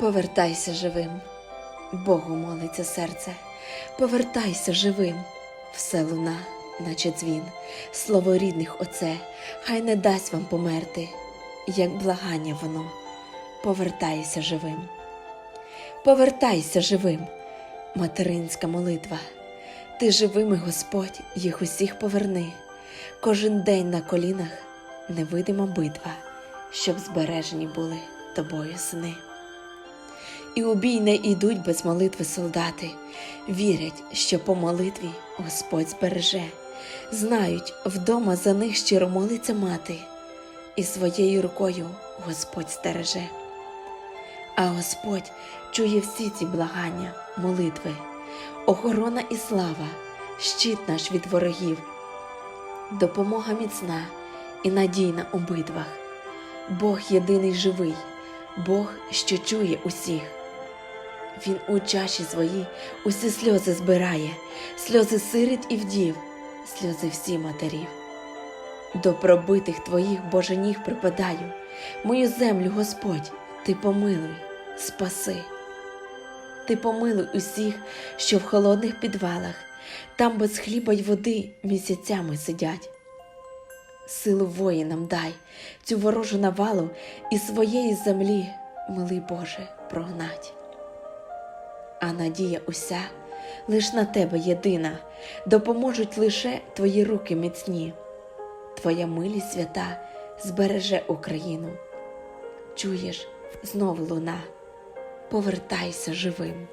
Повертайся живим, Богу молиться серце, повертайся живим, все луна, наче дзвін, слово рідних оце, хай не дасть вам померти, як благання воно, повертайся живим, повертайся живим, материнська молитва, ти живими, Господь, їх усіх поверни, кожен день на колінах невидима битва, щоб збережені були тобою сни. І у бій не йдуть без молитви солдати, вірять, що по молитві Господь збереже, знають, вдома за них щиро молиться мати, і своєю рукою Господь стереже. А Господь чує всі ці благання, молитви, охорона і слава, щит наш від ворогів, допомога міцна і надійна у битвах. Бог єдиний живий, Бог, що чує усіх. Він у чаші своїй усі сльози збирає, сльози сиріт і вдів, сльози всі матерів. До пробитих твоїх Боже ніг припадаю, мою землю, Господь, ти помилуй, спаси. Ти помилуй усіх, що в холодних підвалах, там без хліба й води місяцями сидять. Силу воїнам дай цю ворожу навалу і своєї землі, милий Боже, прогнать. А надія уся лиш на тебе єдина, допоможуть лише твої руки міцні. Твоя милість свята збереже Україну. Чуєш, знову луна, повертайся живим.